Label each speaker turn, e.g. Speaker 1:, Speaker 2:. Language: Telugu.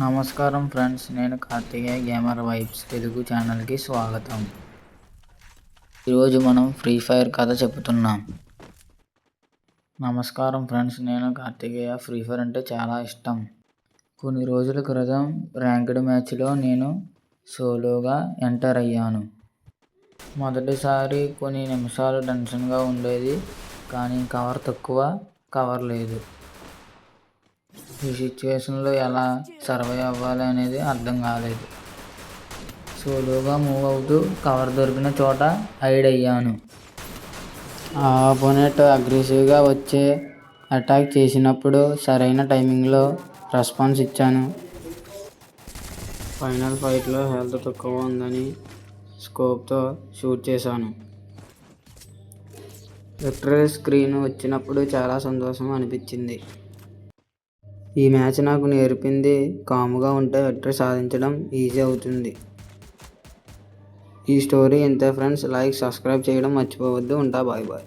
Speaker 1: నమస్కారం ఫ్రెండ్స్ నేను కార్తికేయ గేమర్ వైబ్స్ తెలుగు ఛానల్కి స్వాగతం. ఈరోజు మనం ఫ్రీ ఫైర్ కథ చెబుతున్నాం నమస్కారం ఫ్రెండ్స్ నేను కార్తికేయ. ఫ్రీ ఫైర్ అంటే చాలా ఇష్టం. కొన్ని రోజుల క్రితం ర్యాంక్డ్ మ్యాచ్లో నేను సోలోగా ఎంటర్ అయ్యాను. మొదటిసారి కొన్ని నిమిషాలు టెన్షన్గా ఉండేది కానీ కవర్ తక్కువ కవర్ లేదు. ఈ సిచ్యువేషన్లో ఎలా సర్వైవ్ అవ్వాలి అనేది అర్థం కాలేదు. సోలోగా మూవ్ అవుతూ కవర్ దొరికిన చోట హైడ్ అయ్యాను. ఆ ఆపోనెంట్ అగ్రెసివ్గా వచ్చే అటాక్ చేసినప్పుడు సరైన టైమింగ్లో రెస్పాన్స్ ఇచ్చాను. ఫైనల్ ఫైట్లో హెల్త్ తక్కువ ఉందని స్కోప్తో షూట్ చేశాను. విక్టరీ స్క్రీన్ వచ్చినప్పుడు చాలా సంతోషం అనిపించింది. ఈ మ్యాచ్ నాకు నేర్పింది కాముగా ఉంటే విక్టరీ సాధించడం ఈజీ అవుతుంది. ఈ స్టోరీ ఇంతే ఫ్రెండ్స్ లైక్ సబ్స్క్రైబ్ చేయడం మర్చిపోవద్దు. ఉంటా బాయ్ బాయ్